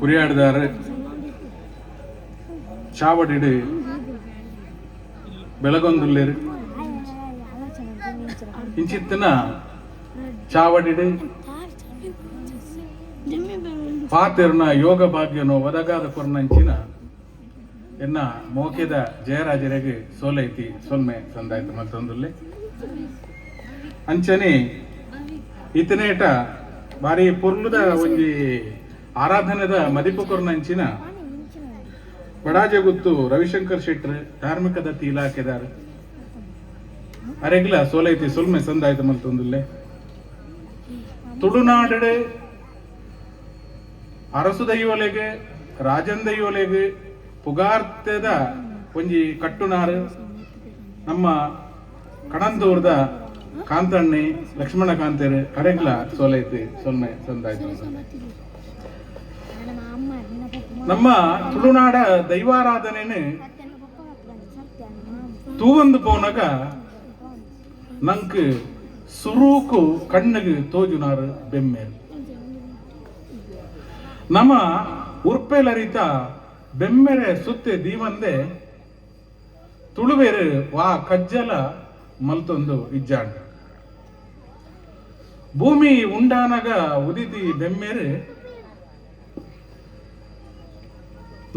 ಕುರಿಯಾಡ್ದಾರ ಇಡಿ ಬೆಳಗೊಂದುಲ್ಲೇರು ಇಂಚಿತ್ತಿನ ಚಾವಡಿಡಿ, ಪಾತೆರ್ನ ಯೋಗ ಭಾಗ್ಯನೋ ಒದಗಾದ ಕೊರ್ನಂಚಿನ ಎನ್ನ ಮೋಕೆದ ಜಯರಾಜರಿಗೆ ಸೋಲೈತಿ, ಸೊಲ್ಮೆ ತಂದಾಯ್ತು ಮತ್ತೊಂದಲ್ಲಿ ಅಂಚನೆ ಇತನೇಟ ಬಾರಿ ಪೊರ್ಲುದ ಒಂಜಿ ಆರಾಧನೆದ ಮದಿಪು ಬಡಾಜಗುತ್ತು ಬಡಾಜೆ ಗುತ್ತು ರವಿಶಂಕರ್ ಶೆಟ್ರ್ ಧಾರ್ಮಿಕ ದತ್ತಿ ಇಲಾಖೆದಾರ್ ಅರೆಗ್ಲ ಸೋಲೈತಿ ಸುಲ್ಮೆ ಸಂದಾಯ್ತ ಮಲ್ತೊಂದುಲ್ಲೆ ತುಳುನಾಡೆ ರಾಜನ್ ದೈವಲೆಗೆ ಪುಗಾರ್ತೆದ ಒಂಜಿ ಕಟ್ಟುನಾರ, ನಮ್ಮ ಕಣಂದೂರ್ದ ಕಾಂತಣ್ಣಿ, ಲಕ್ಷ್ಮಣ ಕಾಂತೇರು, ಅರೆಗ್ಲ ಸೋಲೈತಿ ಸೊಲ್ಮೆ ಸಂದಾಯ್ತು ನಮ್ಮ ತುಳುನಾಡ ದೈವಾರಾಧನೆ ತೂವಂದು ಪೋನಾಗ ನಂಕ್ ಸುರೂಕು ಕಣ್ಣಿಗೆ ತೋಜುನಾರು ಬೆಮ್ಮೆ ನಮ್ಮ ಉರ್ಪೆಲರಿತ ಬೆಮ್ಮೆರೆ ಸುತ್ತೆ ದೀವಂದೆ ತುಳುವೆರು ವಾ ಕಜ್ಜಲ ಮಲ್ತೊಂದು ಇಜ್ಜಾಂಡ. ಭೂಮಿ ಉಂಡಾನಗ ಉದಿತಿ ಬೆಮ್ಮೆರು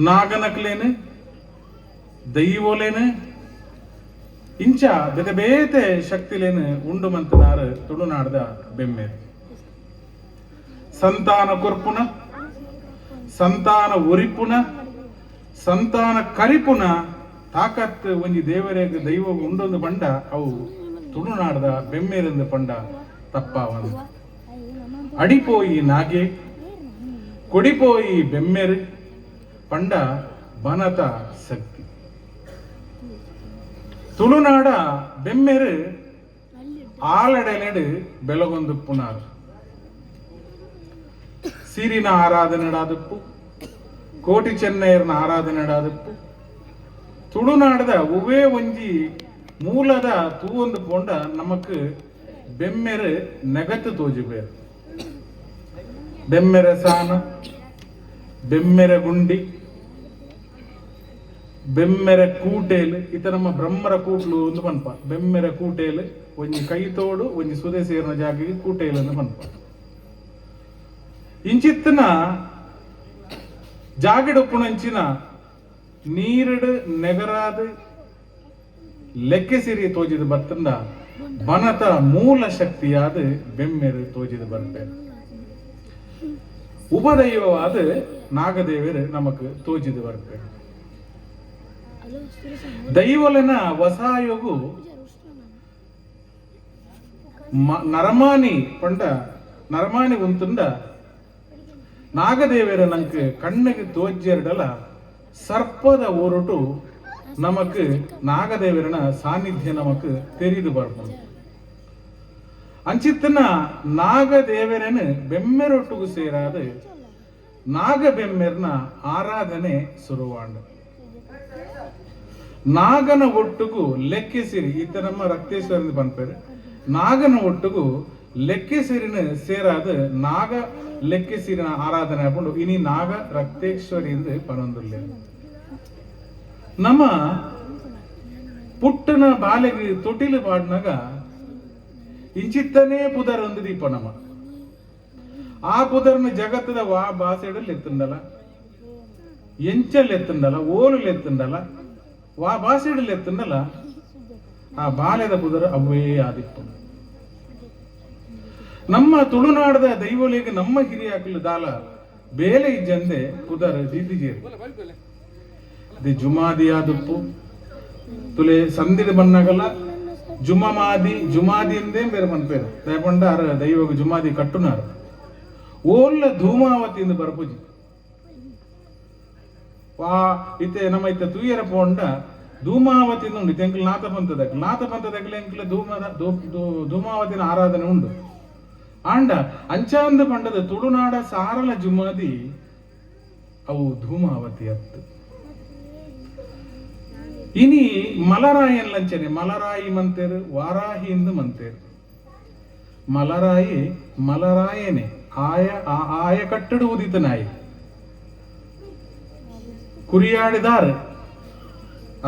ನಾಗನಕ್ಲೇನು, ದೈವೋಲೇನೆ, ಇಂಚ ಬೆದಬೇತೆ ಬೇತೆ ಶಕ್ತಿಲೇನು ಉಂಡು ಮಂತನಾರ ತುಳುನಾಡದ ಬೆಮ್ಮೆ. ಸಂತಾನ ಕೊರ್ಪುನ, ಸಂತಾನ ಉರಿಪುನ ಸಂತಾನ ಕರಿಪುನ ತಾಕತ್ ಒಂಜಿ ದೇವರೇಗ ದೈವ ಉಂಡೊಂದು ಬಂಡ ಅವು ತುಳುನಾಡದ ಬೆಮ್ಮೇರೆಂದು ಪಂಡ ತಪ್ಪಾವನು. ಅಡಿಪೋಯಿ ನಾಗೆ, ಕೊಡಿಪೋಯಿ ಬೆಮ್ಮೆರು ಪಂಡ ಬನತ ಶಕ್ತಿ ತುಳುನಾಡ ಬೆಮ್ಮೆರು ಆಲಡೆಲೆಡು ಬೆಳಗೊಂದು ಪುನಾರ್. ಸೀರಿನ ಆರಾಧನೆಡಾದಪ್ಪು ಕೋಟಿ ಚೆನ್ನೈರ್ನ ಆರಾಧನೆಡಾದಪ್ಪು ತುಳುನಾಡದ ಉವೇ ಒಂಜಿ ಮೂಲದ ತೂವೊಂದು ಪೋಂಡ ನಮಕ್ ಬೆಮ್ಮೆರು ನೆಗತ್ತು ತೋಜಿಬೇರು. ಬೆಮ್ಮೆರೆ ಸಾನ, ಬೆಮ್ಮೆರೆ ಗುಂಡಿ. ಬೆಮ್ಮೆರೆ ಕೂಟೇಲು ಇತ ನಮ್ಮ ಬ್ರಹ್ಮರ ಕೂಟ್ಲು ಒಂದು ಪನ್ಪ ಬೆಮ್ಮೆರೆ ಕೂಟೇಲು, ಒಂಜಿ ಕೈ ತೋಡು, ಒಂಜಿ ಸುದೆ ಸೇರಿನ ಜಾಗಿಗೆ ಕೂಟೇಲು ಅಂತ ಪನ್ಪ ಇಂಚಿತ್ತಿನ ಜಾಗಿಡೊಪ್ಪುನಂಚಿನ ನೀರಡು ನೆಗರಾದ ಲೆಕ್ಕೆಸಿರಿ ತೋಜಿದ ಬರ್ತಂದ ಬನತ ಮೂಲ ಶಕ್ತಿಯಾದ ಬೆಮ್ಮೆರು ತೋಜಿದ ಬರ್ಪೆ. ಉಪದೈವವಾದ ನಾಗದೇವರು ನಮಕ್ ತೋಜಿದ ಬರ್ಪೆ. ದೈವಲನ ವಸಾಯೋಗು ನರಮಾನಿ ಪಂಡ ನರಮಾನಿ ಉಂತುಂಡ ನಾಗದೇವರ ನಂಕ್ ಕಣ್ಣಿಗೆ ತೋಜ್ಜೆರಡಲ ಸರ್ಪದ ಒರುಟು ನಮಕ್ ನಾಗದೇವರನ ಸಾನ್ನಿಧ್ಯ ನಮಕ್ ತೆರಿದು ಬರ್ಬೋದು. ಅಂಚಿತ್ತನ ನಾಗದೇವರನ ಬೆಮ್ಮೆರೊಟ್ಟಿಗೂ ಸೇರಾದ ನಾಗ ಬೆಮ್ಮೆರ್ನ ಆರಾಧನೆ ಶುರುವಾಂಡ ನಾಗನ ಒಟ್ಟುಗು ಲೆಕ್ಕೆಸಿರಿ. ಇತ್ತ ನಮ್ಮ ರಕ್ತೇಶ್ವರನ ಪನ್ಪೇರು ನಾಗನ ಒಟ್ಟುಗು ಲೆಕ್ಕೆಸಿರಿನ ಸೇರಾದ ನಾಗ ಲೆಕ್ಕೆಸಿರಿನ ಆರಾಧನೆ ಹಾಕೊಂಡು ಇನಿ ನಾಗ ರಕ್ತೇಶ್ವರಿ ಎಂದು ಪನೊಂದುಲ್ಲೆ. ನಮ್ಮ ಪುಟ್ಟನ ಬಾಲೆಗೆ ತೊಟಿಲು ಬಾಡ್ನಾಗ ಇಂಚಿತ್ತನೇ ಪುದರ್ ಒಂದು ದೀಪ ನಮ್ಮ. ಆ ಪುದರ್ನ ಜಗತ್ತದ ವಾ ಬಾಸೆಡಲ್ಲಿ ಎತ್ತುಂಡಲ. ಎಂಚಲ್ಲಿ ಎತ್ತುಂಡಲ ಓಲಲ್ಲಿ ಎತ್ತುಂಡಲ. ವಾ ಬಾಸೆಡಲ್ಲಿ ಎತ್ತುಂಡಲ ಆ ಬಾಲ್ಯದ ಪುದರ್ ಅವೇ ಆದಿತ್ತು. ನಮ್ಮ ತುಳುನಾಡದ ದೈವಲಿಗೆ ನಮ್ಮ ಹಿರಿಯಾಕಲು ದಾಲ ಬೇಲೆ ಇಜ್ಜಂದೆ ಪುದರ್ ದಿದ್ದಿಜೇರಿ ದಿ ಜುಮಾದಿ ಆದುಪ್ಪು ತುಲೆ ಸಂದಿದ ಬಣ್ಣಗಲ್ಲ ಜುಮಮಾದಿ, ಜುಮಾದಿ ಎಂದೇ ಬೇರೆ ಮನ್ಪೇರು ದಯಪಂಡ ದೈವಗ ಜುಮಾದಿ ಕಟ್ಟುನಾರು. ಓಲ್ಲ ಧೂಮಾವತಿಯಿಂದ ಬರ್ಪುಜಿ. ವಾ, ಇತ್ತೆ ನಮ್ಮ ಇತ್ತ ತೂಯರ ಪೋಂಡ ಧೂಮಾವತಿ ಉಂಡು ತೆಂಕಲ್ ನಾಥ ಪಂಥದ. ನಾಥ ಪಂಥದಗ್ಲ ಎಂಕ್ಲ ಧೂಮದ ಧೂಮಾವತಿನ ಆರಾಧನೆ ಉಂಡು. ಆಂಡ ಅಂಚಾಂದ ಪಂಡದ ತುಳುನಾಡ ಸಾರಲ ಜುಮಾದಿ ಅವು ಧೂಮಾವತಿ ಅತ್ತು. ಇನಿ ಮಲರಾಯನ್ ಲಂಚನೆ. ಮಲರಾಯಿ ಮಂತೇರು ವಾರಾಹಿ ಎಂದು ಮಂತೇರು. ಮಲರಾಯಿ ಮಲರಾಯನೆ. ಆಯ ಆಯ ಕಟ್ಟಡ ಉದಿತ ನಾಯಿ. ಕುರಿಯಾಡಿದ್ದಾರೆ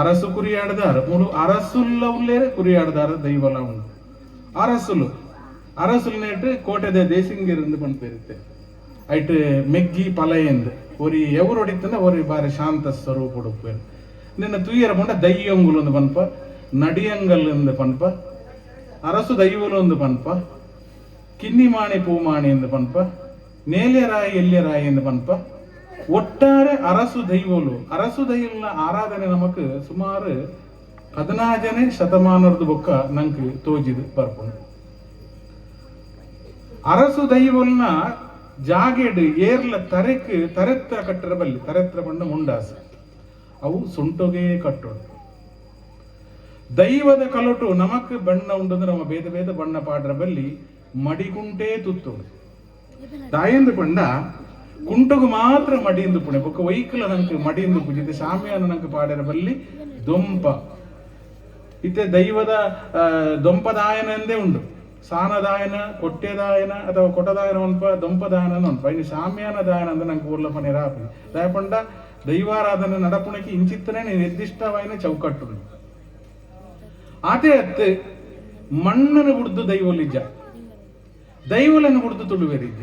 ಅರಸು ಕುರಿಯಾಡಿದಾರ ಮೂರು ಅರಸುಲ್ಲ ಉಳ್ಳೇ ಕುರಿಯಾಡಿದಾರ ದೈವಲ ಉಂಟು அரசுலு அரசுல் நேற்று கோட்டை தேசிங்க இருந்து பண்ண பெருத்து ஐட்டு மெக்கி பலையந்து ஒரு எவரொடித்தன ஒரு பாரு சாந்த ஸ்வரூபோடு பேர் நின்ன துயர போண்ட தையங்கள் வந்து பண்ப. நடியங்கள் இருந்து பண்ப. அரசு தெய்வம் வந்து பண்ப. கின்னிமானி பூமானி இருந்து பண்ப. நேலியராய் எல்லியராய் இருந்து பண்ப. ಒಟ್ಟಾರೆ ಅರಸು ದೈವಲು. ಅರಸು ದೈವನ ಆರಾಧನೆ ನಮಕ್ ಸುಮಾರು ಹದಿನಾಜನೇ ಶತಮಾನದ ಬೊಕ್ಕ ನಂಗೆ ತೋಜಿದು ಬರ್ಪುಂಡು ಅರಸು ದೈವಲ್ನ ಜಾಗೆಡ್ ಏರ್ಲ ತರೆಕ್ ತರೆತ್ರ ಕಟ್ಟರ ಬಲ್ಲಿ, ತರೆತ್ರ ಬಂಡ ಮುಂಡಾಸ. ಅವು ಸುಂಟೊಗೆ ಕಟ್ಟೋಣ ದೈವದ ಕಲಟು ನಮಕ್ ಬಣ್ಣ ಉಂಡಂದ್ರೆ ನಮ್ಮ ಬೇದ ಬೇದ ಬಣ್ಣ ಪಾಡ್ರ ಬಲ್ಲಿ ಮಡಿಗುಂಟೆ ತುತ್ತೋಣ ದಾಯಂದು ಪಂಡ ಕುಂಟುಗು ಮಾತ್ರ ಮಡಿಯಿಂದ ಪುಣೆ ಬೊಕ್ಕ ವೈಕಲ ನಂಗೆ ಮಡಿಯಿಂದ ಪೂಜಿತೆ ಸಾಮ್ಯಾನ ನಂಗೆ ಪಾಡ್ಯರ ಬಲ್ಲಿ ದೊಂಪ. ಇತ್ತೆ ದೈವದ ದೊಂಪದಾಯನ ಎಂದೇ ಉಂಡು. ಸಾನದಾಯನ, ಕೊಟ್ಟೆದಾಯನ ಅಥವಾ ಕೊಟ್ಟದಾಯನ ಒನ್ಪ ದೊಂಪದಾಯನ ಒನ್ಪ ಇನ್ನು ಸಾಮ್ಯಾನ ದಾಯನ ಅಂದ್ರೆ ನಂಗೆ ಊರ್ಲ ಪನೆ ರಾಪಿ ದಯಪಂಡ ದೈವಾರಾಧನೆ ನಡಪುಣಕ್ಕೆ ಇಂಚಿತ್ತನೆ ನಿರ್ದಿಷ್ಟವಾಯಿನ ಚೌಕಟ್ಟು ಆತೆ ಅತ್ತೆ ಮಣ್ಣನ್ನು ಬಿಡ್ದು ದೈವಲಿಜ್ಜ. ದೈವಲನ್ನು ಬಿಡ್ದು ತುಳುವೆರಿಜ್ಜ.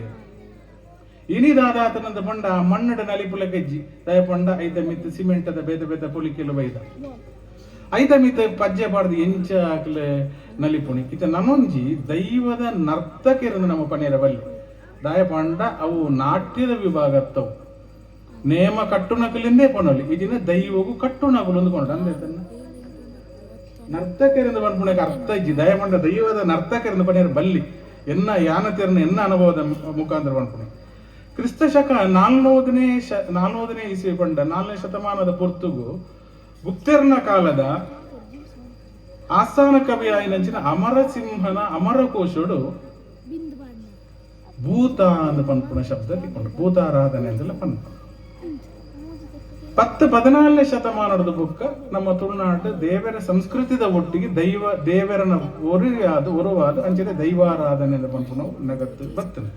ಪಂಡ ಮಣ್ಣಡ ನಲಿಪುಲ ಕೆಜ್ಜಿ ದಯಪಂಡ ಐತ ಮಿತ್ ಸಿಮೆಂಟದ ಬೇದ ಬೇದ ಪುಲಿಕೆಲು ಬೈದ. ಐತ ಮಿತ್ ಪಜ್ಜೆ ಪಾಡ್ದು ಎಂಚ ಆಕ್ಲೆ ನಲಿಪುಣಿ. ಇತ ನನೊಂಜಿ ದೈವದ ನರ್ತಕಿರಂದು ನಮ್ಮ ಪನೇರ ಬಲ್ಲಿ. ದಾಯಪಂಡ ಅವು ನಾಟ್ಯದ ವಿಭಾಗ ಅತ್ತವು ನೇಮ ಕಟ್ಟುನಕಲಿಂದೇ ಪಣಲಿ. ಇದಿನ ದೈವಗೂ ಕಟ್ಟುನಕಲು ಅಂದ್ಕೊಂಡ ಅಂದ್ರೆ ತನ್ನ. ನರ್ತಕರಿಂದ ಪನ್ಪುಣಕ್ಕೆ ಅರ್ಥ ಇಜ್ಜಿ. ದಯಮಂಡ ದೈವದ ನರ್ತಕರಿಂದ ಪನೇರ ಬಲ್ಲಿ. ಎನ್ನ ಯಾನತಿರನ ಎನ್ನ ಅನುಭವದ ಮುಖಾಂತರ ಪನ್ಪುಣೆ ಕ್ರಿಸ್ತ ಶಕ ನಾಲ್ನೋದನೇ ಶ ನಾಲ್ನೋದನೇ ಇಸ್ವಿ ಪಂಡ, ನಾಲ್ನೇ ಶತಮಾನದ ಪೊರ್ತುಗು, ಗುಪ್ತರ್ನ ಕಾಲದ ಆಸ್ಥಾನ ಕವಿ ಆಯ್ನಂಚಿನ ಅಮರಸಿಂಹನ ಅಮರಕೋಶುಡು ಭೂತ ಅಂದ ಪನ್ಪುಣ ಶಬ್ದ ತಿಕ್ಕೊಂಡು ಭೂತಾರಾಧನೆ ಅಂತೆಲ್ಲ ಪನ್ಪು ಪತ್ತು ಪದಿನಾಲ್ನೇ ಶತಮಾನದ ಬುಕ್ಕ ನಮ್ಮ ತುಳುನಾಡು ದೇವರ ಸಂಸ್ಕೃತಿದ ಒಟ್ಟಿಗೆ ದೈವ, ದೇವರನ ಒರಿಯಾದ, ಒರುವಾದ ಅಂಚಿನ ದೈವಾರಾಧನೆ ಅಂತ ಪನ್ಪು ನಾವು ನಗತ್ತು ಬರ್ತದೆ.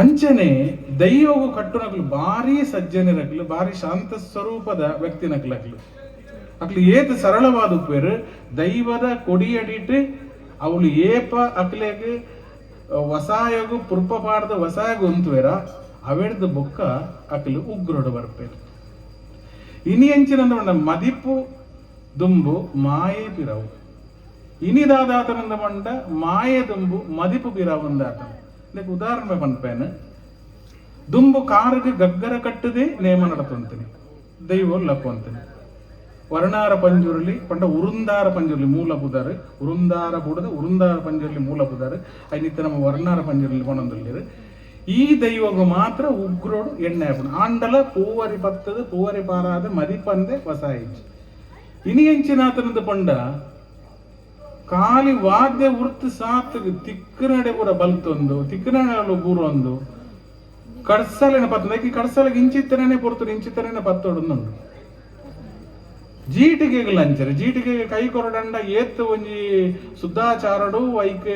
ಅಂಚನೆ ದೈವವು ಕಟ್ಟುನಕ್ಲು ಭಾರಿ ಸಜ್ಜನಿರಕ್ಲು ಭಾರಿ ಶಾಂತ ಸ್ವರೂಪದ ವ್ಯಕ್ತಿನಕ್ಲಕ್ಲು ಅಕ್ಲು ಏತ್ ಸರಳವಾದ ಉಪ್ಪೇರು, ದೈವದ ಕೊಡಿಯಡಿಟ್ಟು ಅವಳು ಏಪ ಅಕ್ಲೆಗ್, ವಸಾಯಗು ಪುರ್ಪ ಪಾಡ್ದ ವಸಾಯಗು ಒಂತುವೆರ ಅವೆಡ್ದ ಬೊಕ್ಕ ಅಕ್ಲು ಉಗ್ರೊಡು ಬರ್ಪೇರು. ಇನಿ ಅಂಚಿನ ಮದಿಪು ದುಂಬು, ಮಾಯೆ ಪಿರವು ಇನಿದಾದಾತನಂದ ಮಂಡ ಮಾಯೆ ದುಂಬು ಮದಿಪು ಪಿರವಂದಾತ ಇದಕ್ಕೆ ಉದಾಹರಣೆ ಪನ್ಪೇನು ದುಂಬು ಕಾರಿಗೆ ಗಗ್ಗರ ಕಟ್ಟದೆ ನೇಮ ನಡತಂತೀನಿ ದೈವ ಲಪ್ಪಂತೀನಿ ವರ್ಣಾರ ಪಂಜುರಲಿ, ಪಂಡ ಉರುಂದಾರ ಪಂಜುರ್ಲಿ ಮೂಲ ಬುದಾರು ಉರುಂದಾರ ಬುಡದ ಉರುಂದಾರ ಪಂಜುರ್ಲಿ ಮೂಲ ಬುದಾರು ಐನಿತ್ತ ನಮ್ಮ ವರ್ಣಾರ ಪಂಜುರ್ಲಿ ಪಣಂದಲ್ಲಿರು ಈ ದೈವಗು ಮಾತ್ರ ಉಗ್ರೋಡು ಎಣ್ಣೆ ಆಂಡಲ ಪೂವರಿ ಪತ್ತದ, ಪೂವರಿ ಪಾರಾದ ಮದಿಪಂದೆ ಹೊಸ ಇಜ್ಜಿ ಇನಿ ಎಂಚಿನಾತನದ ಪಂಡ ಕಾಲಿ ವಾದ್ಯ ವೃತ್ತಿ ಸಾತ್ ತಿಕ್ಕನಡೆ ಕೂಡ ಬಲ್ತೊಂದು ತಿಕ್ಕನಡೆ ಬೂರೊಂದು ಕಡ್ಸಲಿನ ಪತ್ತ ಕಡ್ಸಲಿಗೆ ಇಂಚಿತ್ತನೇ ಪೊರ್ತುಡು ಇಂಚಿತ್ತನೇ ಪತ್ತೊಡುಂದುಂಡು ಜೀಟಿಗೆಗಳು ಅಂಚರೆ ಜೀಟಿಗೆ ಕೈ ಕೊರಡಂಡ ಏತ್ ಒಂಜಿ ಸುದ್ದಾಚಾರಡು ಐಕ್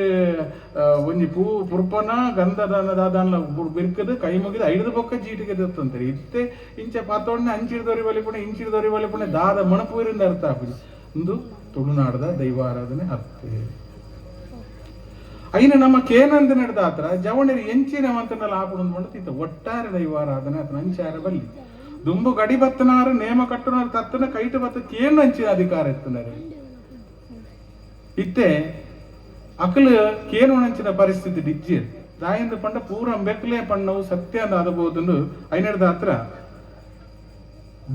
ಆ, ಒಂಜಿ ಪೂ ಪುರ್ಪನ ಗಂಧದಾನ ಬಿರ್ಕದು ಕೈ ಮುಗಿದು ಐದು ಬೊಕ್ಕ ಜೀಟಿಗೆ ದತ್ತಂತಾರೆ. ಇತ್ತೆ ಇಂಚ ಪತ್ತೊಂಡೆ ಅಂಚಿಡ್ದೋರಿ ಬಲಿಪುಣೆ ಇಂಚಿಡ್ದೋರಿ ಬಲಿಪುಣೆ ದಾದ ಮಣಪೂರಿಂದ ಅರ್ಥ ಆಪುಜಿ ಒಂದು ತುಳುನಾಡದ ದೈವಾರಾಧನೆ ಅತ್ತೆ ಐನ ನಮ್ಮ ಕೇನಂದ ನಡೆದ ಆತರ ಜವಣರಿ ಎಂಚಿನ ಮಂತನೆಲ್ಲ ಹಾಕೊಂಡು ಮಾಡ್ತಿತ್ತು ಒಟ್ಟಾರೆ ದೈವಾರಾಧನೆ ಆತನ ಅಂಚಾರ ಬಲ್ಲಿ. ದುಂಬು ಗಡಿ ಬತ್ತನಾರ, ನೇಮ ಕಟ್ಟನಾರ, ತತ್ತನ ಕೈಟ ಬತ್ತ ಕೇನು ಅಂಚಿನ ಅಧಿಕಾರ ಎತ್ತನಾರು ಇತ್ತೆ, ಅಕಲು ಕೇನು ಅಂಚಿನ ಪರಿಸ್ಥಿತಿ ಡಿಜ್ಜಿ ದಾಯಿಂದ ಪಂಡ ಪೂರ ಬೆಕ್ಲೆ ಪಣ್ಣವು ಸತ್ಯ ಅಂತ ಆದಬಹುದು ಐನಡ್ದ ಹತ್ರ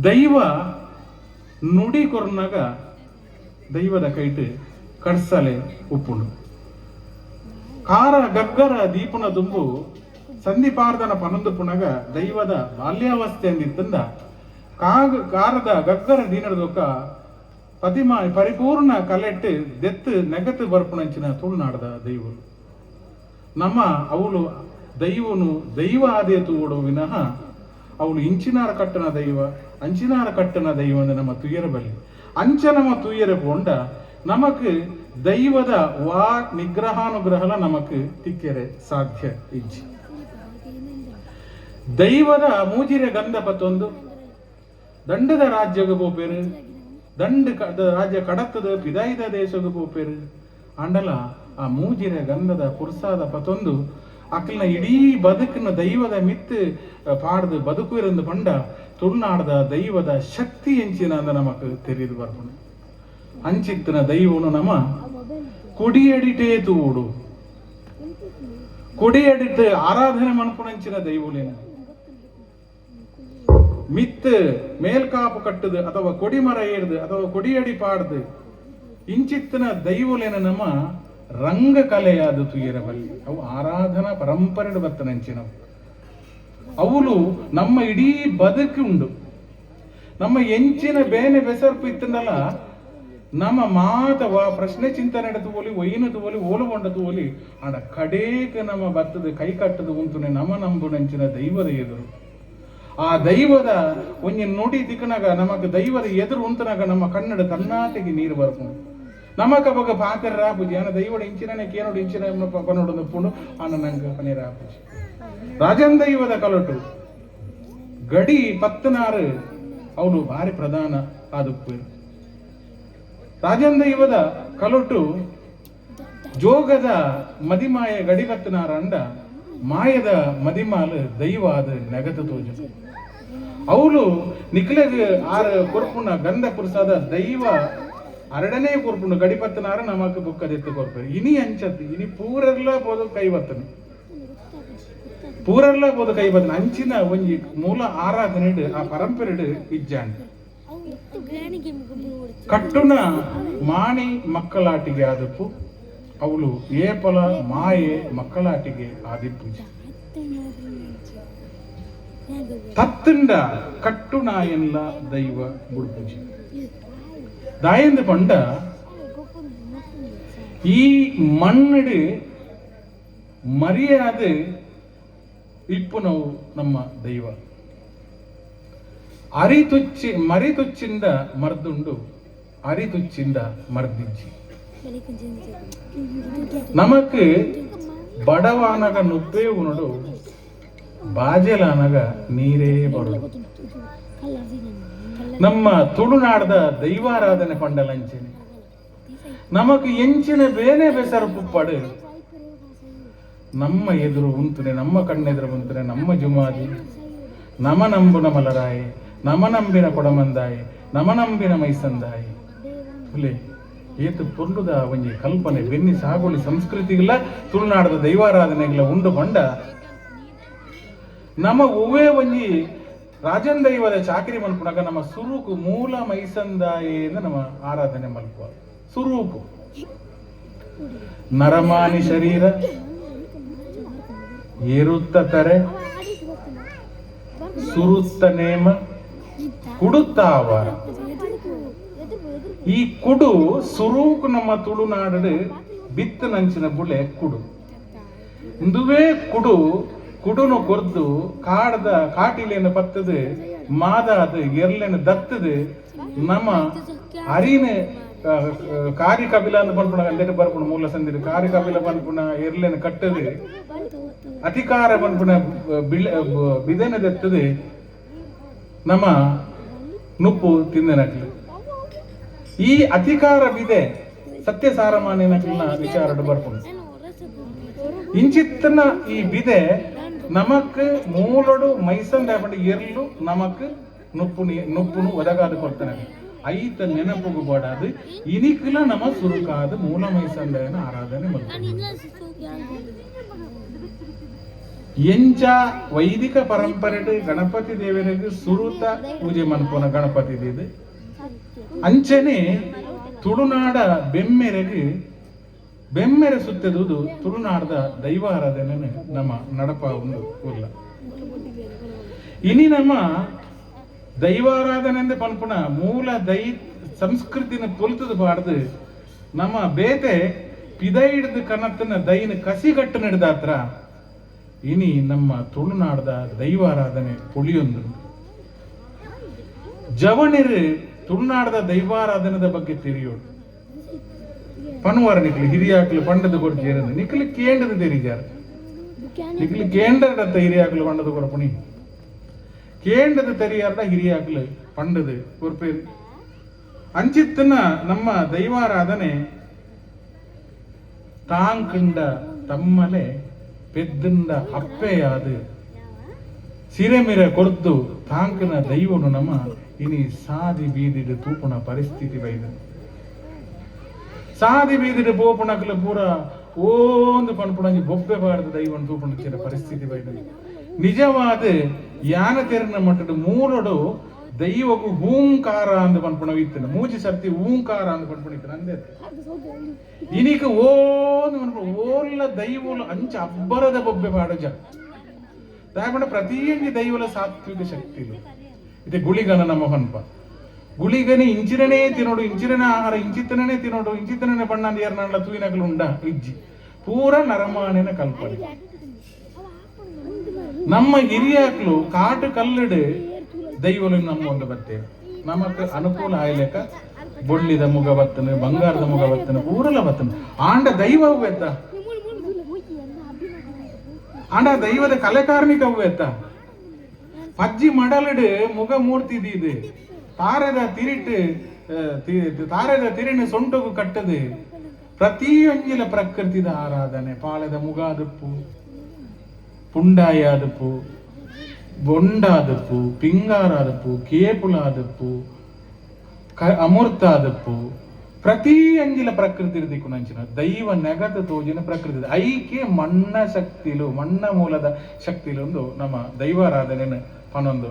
ದೈವ ನುಡಿ ಕೊರ್ನಾಗ ದೈವದ ಕೈಟ್ ಕಡ್ಸಲೆ ಉಪ್ಪುಂಡು. ಕಾರ ಗಗ್ಗರ ದೀಪನ ದುಂಬು ಸಂಧಿಪಾರ್ದನ ಪನೊಂದು ಪುಣಗ ದೈವದ ಬಾಲ್ಯಾವಸ್ಥೆ ಅಂದಿತ್ತಂದ ಕಾಗ ಕಾರದ ಗಗ್ಗರ ದೀನಡದೊಕ್ಕ ಪತಿಮ ಪರಿಪೂರ್ಣ ಕಲೆಟ್ಟು ದೆತ್ತು ನೆಗತ್ತು ಬರ್ಪುಣಂಚಿನ ತುಳುನಾಡದ ದೈವರು. ನಮ್ಮ ಅವಳು ದೈವನು ದೈವ ಆದೇ ತೂಡು ವಿನಃ ಅವಳು ಇಂಚಿನಾರ ಕಟ್ಟನ ದೈವ, ಅಂಚಿನಾರ ಕಟ್ಟನ ದೈವ ಅಂದ್ರೆ ನಮ್ಮ ತುಯರ ಬಲಿ ಅಂಚ தூயரை போண்ட ಪೋಂಡ ನಮಕ್ ದೈವದ ವಾ ನಿಗ್ರಹಾನುಗ್ರಹಲ ನಮಕ್ ತಿಕ್ಕೆರೆ ಸಾಧ್ಯ ಇಜ್ಜಿ. ದೈವದ ಮೂಜಿರೆ ಗಂಧ ಪತ್ತೊಂದು, ದಂಡದ ರಾಜ್ಯಗ ಪೋಪೇರು, ದಂಡ ರಾಜ್ಯ ಕಡತದ ಪಿದಾಯಿದ ದೇಶಗ ಪೋಪೇರು, ಅಂಡಲ ಆ ಮೂಜಿರೆ ಗಂಧದ ಪುರ್ಸಾದ ಪತ್ತೊಂದು ಅಕ್ಲಿನ ಇಡೀ ಬದುಕಿನ ದೈವದ ಮಿತ್ತು ಪಾಡ್ದು ಬದುಕು ಇರಂದು ಪಂಡ ತುಳುನಾಡದ ದೈವದ ಶಕ್ತಿ ಎಂಚಿನ ಅಂದ ನಮಕ್ ತೆರೆದು ಬರ್ಪುಂಡು ಅಂಚಿತ್ತಿನ ದೈವನು ನಮ ಕುಡಿಯಡಿಟೇ ತೂಡು ಕುಡಿಯಡಿಟ್ಟು ಆರಾಧನೆ ಮನ್ಪುಣಂಚಿನ ದೈವಲೇನ ಮಿತ್ ಮೇಲ್ಕಾಪು ಕಟ್ಟದು ಅಥವಾ ಕೊಡಿಮರ ಏರ್ದು ಅಥವಾ ಕೊಡಿಯಡಿ ಪಾಡ್ದು ಇಂಚಿತ್ತಿನ ದೈವಲೇನ ನಮ್ಮ ರಂಗ ಕಲೆಯಾದ ತುಯಿರಬಲ್ಲಿ ಅವು ಆರಾಧನಾ ಪರಂಪರೆ ಬತ್ತನಂಚಿನವು ಅವಳು ನಮ್ಮ ಇಡೀ ಬದುಕು ಉಂಡು ನಮ್ಮ ಎಂಚಿನ ಬೇನೆ ಬೆಸರ್ಪು ಇತ್ತಂದಲ್ಲ, ನಮ್ಮ ಮಾತವ ಪ್ರಶ್ನೆ ಚಿಂತನೆ ತೂಲಿ ಒಯ್ನ ತೂಲಿ ಓಲುಗೊಂಡ ತೂಲಿ ಆಡ ಕಡೇಕ ನಮ್ಮ ಬತ್ತದ ಕೈ ಕಟ್ಟದು ಉಂತುನೆ ನಮ್ಮ ನಂಬುನಂಚಿನ ದೈವದ ಎದುರು. ಆ ದೈವದ ಒಂಜಿ ನುಡಿ ದಿಕ್ಕನಾಗ ನಮಗ ದೈವದ ಎದುರು ಉಂತನಾಗ ನಮ್ಮ ಕನ್ನಡ ತನ್ನಾಟಿಗೆ ನೀರು ಬರ್ಕೊಂಡು ನಮಕ ಬಗ ಪಾತ್ರ ರಾಪುಜಿ ಆನ ದೈವಡ ಇಂಚಿನ ಕೇನೋಡು ಇಂಚಿನ ಕೊನೋಡು ನಪ್ಪುಂಡು ಆನ ನಂಗೆ ಕೊನೆ ರಾಪುಜಿ. ರಾಜನ್ ದೈವದ ಕಲಟು, ಗಡಿ ಪತ್ತನಾರು, ಅವನು ಭಾರಿ ಪ್ರಧಾನ ಆದ ರಾಜನ್ ದೈವದ ಕಲೊಟ್ಟು ಜೋಗದ ಮದಿಮಾಯ ಗಡಿಪತ್ತನಾರ ಅಂಡ, ಮಾಯದ ಮದಿಮಾಲು ದೈವ ಆದ ನೆಗದ ತೋಜ. ಅವಳು ನಿಖಲೆಗೆ ಆರ ಕೊರ್ಪುನ ಗಂಧ ಪುರುಸಾದ ದೈವ ಅರಡನೇ ಕೊರ್ಪುನ ಗಡಿಪತ್ತನಾರ ನಮಕ್ ಬುಕ್ಕದೆತ್ತು ಕೊರ್ಪರು ಇನಿ ಅಂಚತ್ತು ಇನಿ ಪೂರೆಲ್ಲ ಬೋದು ಕೈವತ್ತನೆ ಪೂರೆಲ್ಲ ಬೋದು ಕೈವತ್ತನೆ ಅಂಚಿನ ಒಂಜಿ ಮೂಲ ಆರಾಧನೆ ಆ ಪರಂಪರೆ ಇಜ್ಜಾನ್ ಕಟ್ಟುನ ಮಾಣಿ ಮಕ್ಕಳಾಟಿಗೆ ಆದಪ್ಪು. ಅವಳು ಏಪಲ ಮಾಯೆ ಮಕ್ಕಳಾಟಿಗೆ ಆದಿಪ್ಪು. ತತ್ತಂಡ ಕಟ್ಟುನ ಎಲ್ಲ ದೈವ ಬುಡ್ಪುಜಿ ದಾಯಂದು ಪಂಡ ಈ ಮಣ್ಣಡು ಮರಿಯಾದ ಇಪ್ಪು ನಾವು ನಮ್ಮ ದೈವ ಅರಿತುಚ್ಚಿ ಮರಿತುಚ್ಚಿಂದ ಮರ್ದುಂಡು ಅರಿತುಚ್ಚಿಂದ ಮರ್ದಿಜ್ಜಿ ನಮಕ್ ಬಡವಾನಗ ನುಪ್ಪೇ ಉನಡು ಬಾಜೆಲಾನಗ ನೀರೇ ಬರುಡು ನಮ್ಮ ತುಳುನಾಡದ ದೈವಾರಾಧನೆ ಪಂಡಲಂಚನೆ ನಮಕ್ ಎಂಚಿನ ಬೇನೆ ಬೆಸರು ಪುಪ್ಪಡು ನಮ್ಮ ಎದುರು ಉಂತುನೆ, ನಮ್ಮ ಕಣ್ಣೆದುರು ಉಂತುನೆ, ನಮ್ಮ ಜುಮಾದಿ. ನಮ ನಂಬುನ ನಮಲರಾಯಿ ನಮ ನಂಬಿನ ಕೊಡಮಂದಾಯಿ, ನಮ ನಂಬಿನ ಮೈಸಂದಾಯಿ. ಏತು ಪೊರ್ಲುದ ಒಂಜಿ ಕಲ್ಪನೆ, ಬೆನ್ನಿ ಸಾಗುಳಿ ಸಂಸ್ಕೃತಿಗಿಲ್ಲ ತುಳುನಾಡದ ದೈವಾರಾಧನೆಗಳ ಉಂಡು ಬಂಡ ನಮ ಒವೇ ಒಂಜಿ ರಾಜನ್ ದೈವದ ಚಾಕರಿ ಮಲ್ಪುನಾಗ ನಮ್ಮ ಸುರುಕು ಮೂಲ ಮೈಸಂದಾಯಿಯಿಂದ ನಮ್ಮ ಆರಾಧನೆ ಮಲ್ಪುವ. ಸುರೂಕು. ನರಮಾನಿ ಶರೀರ, ಏರುತ್ತ ತರೆ ಸುರುತ್ತ ನೇಮ, ಕುಡುತ್ತ ಆವಾರ. ಈ ಕುಡು ಸುರೂಕು ನಮ್ಮ ತುಳುನಾಡು ಬಿತ್ತ ನಂಚಿನ ಬುಳೆ ಕುಡು. ಇಂದುವೇ ಕುಡು ಕುಡುನು ಕೊರ್ದು ಕಾಡದ ಕಾಟಿಲೆಯನ್ನು ಪತ್ತದು, ಮಾದಾದ ಎರ್ಲೆನ ದತ್ತದು, ನಮ್ಮ ಅರಿನ ಕಾರಿ ಕಪಿಲ ಅಂತ ಪನ್ಪುಣ ಅಲ್ಲೆನ ಬರ್ಪುಣ ಮೂಲ ಸಂದಿರು ಕಾರಿ ಕಪಿಲ ಪನ್ಪುಣ ಎರ್ಲೆನ ಕಟ್ಟದು. ಅಧಿಕಾರ ಪನ್ಪುಣ ಬಿಳ, ಬಿದೆನ ದತ್ತದು, ನಮ್ಮ ನುಪ್ಪು ತಿಂದೆನಕ್ಲು ಈ ಅಧಿಕಾರ ಬಿದೆ ಸತ್ಯ ಸಾರಮಾನ್ಯನಕ್ಲಿನ ವಿಚಾರ ಬರ್ಪುಣ ಇಂಚಿತ್ತನ ಈ ಬಿದೆ ನಮಕ್ ಮೂಲಡು ಮೈಸಂದ ಎರ್ಲು ನಮಕ್ ನುಪ್ಪುನಿ ನುಪ್ಪುನು ಒದಗಾದ ಕೊಡ್ತಾನೆ. ಐತ ನೆನಪುಗು ಬಡಾದು. ಇನಿಕ್ಲ ನಮ ಸುರುಕಾದ ಮೂಲ ಮೈಸಂದಯನ ಆರಾಧನೆ ಮಾಡ್ತಾರೆ ಎಂಚ ವೈದಿಕ ಪರಂಪರೆಡ್ ಗಣಪತಿ ದೇವರಿಗೆ ಸುರುತ ಪೂಜೆ ಮನ್ಪುನ ಗಣಪತಿ ದೇದು ಅಂಚನೆ ತುಳುನಾಡ ಬೆಮ್ಮೆರೆಗೆ ಬೆಮ್ಮೆರೆ ತುಳುನಾಡದ ತುಳುನಾಡದ ದೈವಾರಾಧನೆ ನಮ್ಮ ನಡಪ ಒಂದು ಉಲ್ಲ ಇನಿ ನಮ್ಮ ದೈವಾರಾಧನೆ ಅಂದ್ರೆ ಪನ್ಪುನ ಮೂಲ ದೈ ಸಂಸ್ಕೃತಿನ ಪೊಲ್ತದ ಬಾರ್ದು ನಮ್ಮ ಬೇತೆ ಪಿದ ಹಿಡ್ದು ಕನತ್ತನ ದೈನ ಕಸಿಗಟ್ಟು ನಡೆದಾತ್ರ ಇನಿ ನಮ್ಮ ತುಳುನಾಡದ ದೈವಾರಾಧನೆ ಪುಳಿಯೊಂದು. ಜವಣಿರು ತುಳುನಾಡದ ದೈವಾರಾಧನದ ಬಗ್ಗೆ ತಿಳಿಯೋಡು. ಪನ್ವಾರ ನಿಕ್ಲಿ ಹಿರಿಯಾಕ್ಲು ಪಂಡದ ಕೊಡ್ಜೇರದು ನಿಕ್ಲಿ ಕೇಂಡದ ತೆರಿಜಾರ ನಿಕ್ಲಿ ಕೇಂಡದ ಹಿರಿಯಾಕ್ಲು ಪಂಡದ ಕೊಡಪುಣಿ ಕೇಂಡದ ತೆರಿಯಾರ್ದ ಹಿರಿಯಾಗ್ಲು ಪಂಡದು ಕೊರ್ಪೇರು ಅಂಚಿತ್ತನ ನಮ್ಮ ದೈವಾರಾಧನೆ ತಾಂಕಂಡ ತಮ್ಮಲೆ ಪೆದ್ದಂಡ ಅಪ್ಪೆಯಾದು ಸಿರೆಮಿರೆ ಕೊರ್ದು ತಾಂಕನ ದೈವನು ನಮ್ಮ ಇನಿ ಸಾದಿ ಬೀದಿಡು ತೂಪುನ ಪರಿಸ್ಥಿತಿ ಬೈದು ಸಾದಿ ಬೀದಿಡು ಬೋಪುಣಕ್ಲ ಪೂರ ಓಂದು ಪಣಪುಣಿ ಬೊಬ್ಬೆ ಬಾರದ ದೈವನ್ ತೂಪಣ ಪರಿಸ್ಥಿತಿ ಬೈದ ನಿಜವಾದ ಯಾನ ತೆರನ ಮಟ್ಟದ ಮೂಲಡು ದೈವಗು ಹೂಂಕಾರ ಅಂದ್ ಇತ್ತು ಮೂಜಿ ಸರ್ತಿ ಹೂಂಕಾರ ಅಂದ್ ಪನ್ಪುಣ ಇತ್ತನ ಅಂದೆ ಇನಿಕ ಓಂದು ಪಣಪುಣ ಓಲ್ಲ ದೈವಲು ಅಂಚ ಅಬ್ಬರದ ಬೊಬ್ಬೆ ಬಾಡಜ ದಾಯಪಂಡ ಪ್ರತಿಯೊಂದು ದೈವಲ ಸಾತ್ವಿಕ ಶಕ್ತಿ ಇದೆ ಗುಳಿಗನ ನಮ್ಮ ಗುಳಿಗನೆ ಇಂಚಿರನೇ ತಿನ್ನೋಡು ಇಂಚಿರನೇ ಆಹಾರ ಇಂಚಿತ್ತನೇ ತಿನ್ನೋಡು ಇಂಚಿತ್ತನೇ ಬಣ್ಣ ಅಂತ ಏರ್ನಾಡ್ಲ ತೂಯಿನಕಲು ಉಂಡ ಇಜ್ಜಿ ಪೂರ ನರಮಾಣಿನ ಕಲ್ಪನೆ ನಮ್ಮ ಹಿರಿಯಾಕ್ಲು ಕಾಟು ಕಲ್ಲಡು ದೈವಲು ನಮ್ಮ ಒಂದು ಬರ್ತೇವೆ ನಮಕ್ ಅನುಕೂಲ ಆಯ್ಲೆಕ ಬೊಳ್ಳಿದ ಮುಗ ಬತ್ತನು ಬಂಗಾರದ ಮುಗ ಬತ್ತನು ಪೂರಲ ಬತ್ತನು ಆಂಡ ದೈವ ಎತ್ತ ಆಂಡ ದೈವದ ಕಲೆ ಕಾರ್ಮಿಕ ಎತ್ತ ಪಜ್ಜಿ ಮಡಲಡು ಮುಗ ಮೂರ್ತಿ ಇದು ತಾರದ ತಿರಿಟ್ಟು ತಾರದ ತಿರಿನ ಸೊಂಟಗು ಕಟ್ಟದೆ ಪ್ರತಿಯೊಂಜಿಲ ಪ್ರಕೃತಿದ ಆರಾಧನೆ. ಪಾಳದ ಮುಗಾದಪ್ಪು, ಪುಂಡಾಯಾದಪ್ಪು, ಬೊಂಡಾದಪ್ಪು, ಪಿಂಗಾರಾದಪ್ಪು, ಕೇಪುಲಾದಪ್ಪು, ಕ ಅಮೂರ್ತಾದಪ್ಪು ಪ್ರತಿ ಅಂಜಿಲ ಪ್ರಕೃತಿ ದಿಕ್ಕುನಂಚಿನ ದೈವ ನೆಗದ ತೋಜಿನ ಪ್ರಕೃತಿ. ಐಕೆ ಮಣ್ಣ ಶಕ್ತಿಲು ಮಣ್ಣ ಮೂಲದ ಶಕ್ತಿಲು ಒಂದು ನಮ್ಮ ದೈವಾರಾಧನೆ ಪನೊಂದು.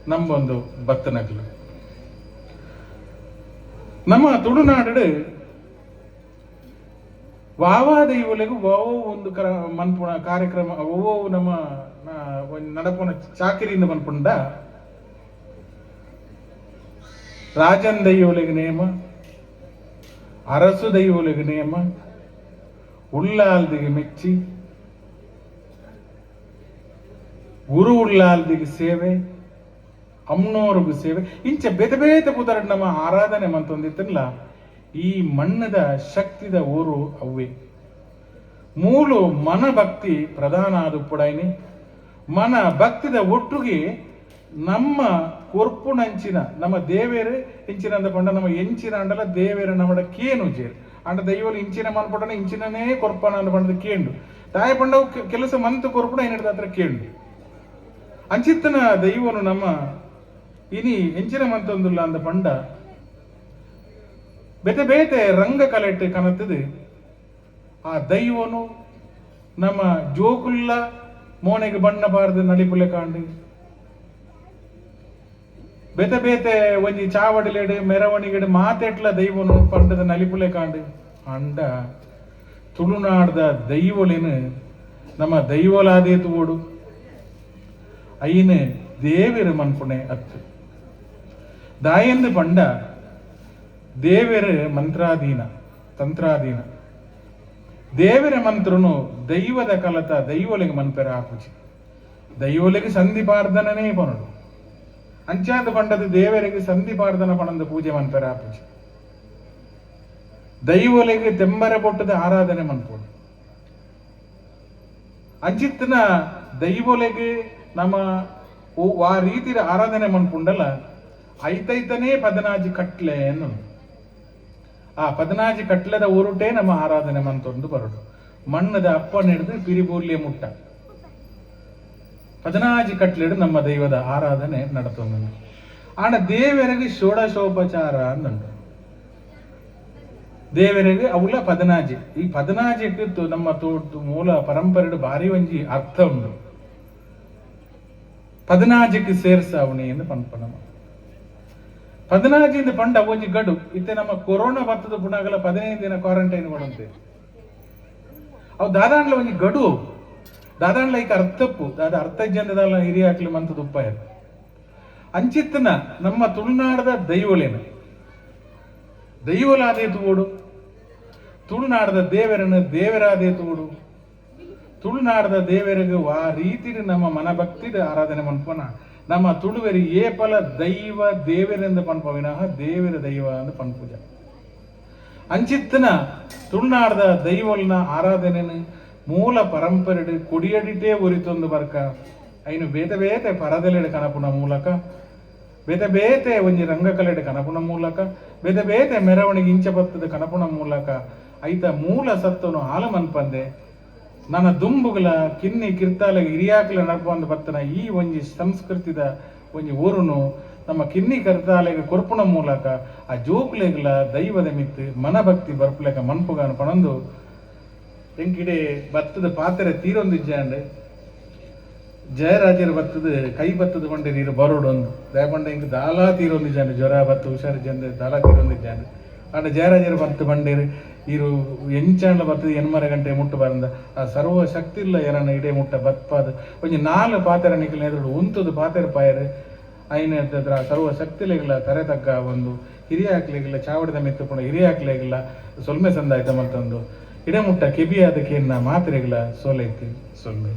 ಬತ್ತನಕ್ಲು ನಮ್ಮೊಂದು ಬತ್ತನಕ್ಲು ನಮ್ಮ ತುಳುನಾಡು ವಾವಾ ದೈವಲೆಗೂ ವಾವೋ ಒಂದು ಕರ ಮನ್ಪುಣ ಕಾರ್ಯಕ್ರಮ ಓವೋ ನಮ್ಮ ನ- ಒಂದ್ ನಡಪುನ ಚಾಕಿರಿಯಿಂದ ಮನ್ಪುಂಡ ರಾಜನ್ ದೈವಲೆಗೆ ನೇಮ, ಅರಸು ದೈವಲೆಗೆ ನೇಮ ಉಳ್ಳಾಲ್ದಿಗೆ ಮೆಚ್ಚಿ, ಗುರು ಉಳ್ಳಾಲ್ದಿಗೆ ಸೇವೆ ಅಮ್ನೋರ್ಗು ಸೇವೆ. ಇಂಚ ಬೇದ ಬೇದ ಪುದರ ನಮ್ಮ ಆರಾಧನೆ ಮಂತೊಂದಿತ್ತಲ್ಲ ಈ ಮಣ್ಣದ ಶಕ್ತಿದ ಊರು ಅವೇ ಮೂಲು ಮನ ಭಕ್ತಿ ಪ್ರಧಾನ ಆದ ಪುಡಾಯ್ನಿ. ಮನ ಭಕ್ತಿದ ಒಟ್ಟುಗೆ ನಮ್ಮ ಕೊರ್ಪುನಂಚಿನ ನಮ್ಮ ದೇವೇರೆ ಇಂಚಿನ ಅಂದ ಪಂಡ, ನಮ್ಮ ಎಂಚಿನ ಅಂಡಲ ದೇವೇರೆ ನಮ್ಮಡ ಕೇನು ಜೇರು ಅಂಡ ದೈವಲು ಇಂಚಿನ ಮನ್ಪಡನ ಇಂಚಿನೇ ಕೊರ್ಪನ ಅಂದ ಪಂಡದ ಕೇಂಡು. ತಾಯಿ ಪಂಡವು ಕೆಲಸ ಮಂತು ಕೊರ್ಪುಣ ಏನಿಡ್ದ ಹತ್ರ ಕೇಂಡು. ಅಂಚಿತ್ತನ ದೈವನು ನಮ್ಮ ಇನಿ ಎಂಚಿನ ಮಂತೊಂದುಲ್ಲ ಅಂದ ಪಂಡ. ಬೇತೆ ಬೇತೆ ರಂಗ ಕಲೆಟ್ ಕನತದು ಆ ದೈವನು ನಮ್ಮ ಜೋಕುಲ್ಲ ಮೋನೆಗೆ ಬಣ್ಣ ಬಾರದು ನಲಿಪುಲೆ ಕಾಂಡು. ಬೇತೆ ಬೇತೆ ಒಂಜಿ ಚಾವಡಿಲೆಡು ಮೆರವಣಿಗೆಡು ಮಾತೆಟ್ಲ ದೈವನು ಪಂಡದ ನಲಿಪುಲೆ ಕಾಂಡು. ಅಂಡ, ತುಳುನಾಡ್ದ ದೈವಲೆನು ನಮ್ಮ ದೈವಲಾದೇತು ಓಡು ಐನು ದೇವಿರ ಮನ್ಪುಣೆ ಅತ್ತು. ದಾಯಂದು ಪಂಡ ದೇವರ ಮಂತ್ರಾಧೀನ, ತಂತ್ರಾಧೀನ. ದೇವರ ಮಂತ್ರನು ದೈವದ ಕಲತ ದೈವಲಿಗೆ ಮನ್ಪೆರ ಹಾಕುಚಿ. ದೈವಲಿಗೆ ಸಂಧಿ ಪಾರ್ದನನೇ ಪನಡು ಅಂಚಾದ ಪಂಡದ ದೇವರಿಗೆ ಸಂಧಿಪಾರ್ಧನ ಪಣಂದ ಪೂಜೆ ಮನ್ಪೆರ ಹಾಕುಚಿ. ದೈವಲಿಗೆ ತೆಂಬರ ಪೊಟ್ಟದ ಆರಾಧನೆ ಮನ್ಪೋಡು ಅಂಚಿತ್ತಿನ ದೈವಲಿಗೆ ನಮ್ಮ ಆ ರೀತಿಯ ಆರಾಧನೆ ಮನ್ಪುಂಡಲ್ಲ ಐತೈತನೇ ಪದನಾಜಿ ಕಟ್ಲೆ ಅನ್ನು ಆ ಪದನಾಜಿ ಕಟ್ಲದ ಊರುಟೇ ನಮ್ಮ ಆರಾಧನೆ ಮಂತೊಂದು ಬರಡು ಮಣ್ಣದ ಅಪ್ಪ ಹಿಡಿದು ಪಿರಿಬೂರ್ಲಿಯ ಮುಟ್ಟ. ಪದನಾಜಿ ಕಟ್ಲಿಡು ನಮ್ಮ ದೈವದ ಆರಾಧನೆ ನಡತೊಂದು ಆಣ ದೇವರಿಗೆ ಷೋಡಶೋಪಚಾರ ಅಂದ ದೇವರಿಗೆ ಅವುಲ ಪದನಾಜಿ ಈ ಪದನಾಜಿ ಇಟ್ಟಿತ್ತು ನಮ್ಮ ತೋಟು ಮೂಲ ಪರಂಪರೆಡು ಬಾರಿ ಒಂಜಿ ಅರ್ಥ ಉಂಟು. ಪದನಾಜಿಗೆ ಸೇರ್ಸ ಅವನಿ ಎಂದು ಪದನಾಜಿಂದ ಪಂಡ ಒಂಜಿ ಗಡು. ಇತ್ತೆ ನಮ್ಮ ಕೊರೋನಾ ಬರ್ತದ ಗುಣಗಳ ಪದಿನೈದು ದಿನ ಕ್ವಾರಂಟೈನ್ ಮಾಡಂತೆ ಅವು ದಾದಾಂಡ್ಲ ಒಂಜಿ ಗಡು. ದಾದಾಂಡ್ಲ ಈಗ ಅರ್ಥಪ್ಪು. ದಾದ ಅರ್ಥ ಜನದಲ್ಲ ಹಿರಿಯ ಹಾಕ್ಲಿ ಮಂತದ ಉಪಾಯ. ಅಂಚಿತ್ತನ ನಮ್ಮ ತುಳುನಾಡದ ದೈವಲೇನ. ದೈವಲಾದೇತು ಓಡು ತುಳುನಾಡದ ದೇವರನ್ನು ದೇವರಾದೇತು ಓಡು ತುಳುನಾಡದ ದೇವರಿಗೆ ಆ ರೀತಿ ನಮ್ಮ ಮನಭಕ್ತಿದ ಆರಾಧನೆ ಮನ್ಪನ. ನಮ್ಮ ತುಳುವರಿ ಏಪಲ ದೈವ ದೇವರೆಂದು ಪನ್ಪ ವಿನಃ ದೇವರ ದೈವ ಅಂದು ಪನ್ಪೂಜ ಅಂಚಿತ್ತನ ತುಳುನಾಡದ ದೈವಲ್ನ ಆರಾಧನೆನು ಮೂಲ ಪರಂಪರೆಡು ಕುಡಿಯಡಿಟೇ ಒರಿತೊಂದು ಬರ್ಕ. ಐನು ಬೇತೆ ಬೇತೆ ಪರದೆಲೆಡೆ ಕನಪುನ ಮೂಲಕ, ಬೇತೆ ಬೇತೆ ಒಂಜಿ ರಂಗಕಲೆಡೆ ಕನಪುನ ಮೂಲಕ, ಬೇತೆ ಬೇತೆ ಮೆರವಣಿಗೆ ಇಂಚ ಕನಪುನ ಮೂಲಕ ಐತ ಮೂಲ ಸತ್ತನು ಹಾಲ ಮನ್ಪಂದೆ ನನ್ನ ದುಂಬುಗಳ ಕಿನ್ನಿ ಕಿರ್ತಾಲ ಹಿರಿಯಾಕಲ ನಡ್ಪಂದು ಬತ್ತನ ಈ ಒಂಜಿ ಸಂಸ್ಕೃತಿದ ಒಂಜಿ ಊರುನು ನಮ್ಮ ಕಿನ್ನಿ ಕರ್ತಾಲೆಗೆ ಕೊರ್ಪುನ ಮೂಲಕ ಆ ಜೋಕ್ಲೆಗಳ ದೈವದ ಮಿತ್ತು ಮನಭಕ್ತಿ ಬರ್ಪಲೆಕ ಮನ್ಪುಗಾನ ಪಣಂದು ಎಂಕಿಡೆ ಬತ್ತದ ಪಾತ್ರೆ ತೀರೊಂದಿಜ್ಜಾಂಡ್ ಜಯರಾಜರ ಬತ್ತದ ಕೈ ಬತ್ತದ ಬಂಡೆ ನೀರು ಬರೋಡೊಂದು. ದಯಪಂಡ ಇಂಕ ದಾಲಾ ತೀರೊಂದಿಜ್ಜಾಂಡ್ ಜ್ವರ ಭತ್ತ ಹುಷಾರು ಜಂದ ದಾಲಾ ತೀರೊಂದಿಜ್ಜಾಂಡ್ ಆಂಡ ಜಯರಾಜರ ಬರ್ತು ಬಂಡೇರು. ಇರು ಎಂಚಾಂಡ್ಲ ಬರ್ತದೆ, ಎನ್ಮರ ಗಂಟೆ ಮುಟ್ಟು ಬರಂದ ಆ ಸರ್ವ ಶಕ್ತಿ ಇಲ್ಲ ಏನನ್ನ ಇಡೆ ಮುಟ್ಟ ಬತ್ಪಾದ. ಒಂಜಿ ನಾಲ್ ಪಾತೆರ ನಿಖಿಲ್ ಎದುರು ಉಂತದ ಪಾತೆರ ಪಾಯರು. ಐನ ಎದ್ದದ್ರ ಸರ್ವ ಶಕ್ತಿಲೆಗಳ ತರೆ ತಕ್ಕ ಒಂದು. ಹಿರಿಯ ಹಾಕ್ಲಿಗಿಲ್ಲ ಚಾವಡದ ಮೆತ್ತುಕೊಂಡು ಹಿರಿಯ ಹಾಕ್ಲಿಗಿಲ್ಲ ಸೊಲ್ಮೆ ಸಂದಾಯ್ತ ಮತ್ತೊಂದು. ಇಡಮುಟ್ಟ ಕೆಬಿಯಾದಕ್ಕೆ ಮಾತ್ರೆಗಿಲ್ಲ ಸೋಲೈತಿ, ಸೊಲ್ಮೆ.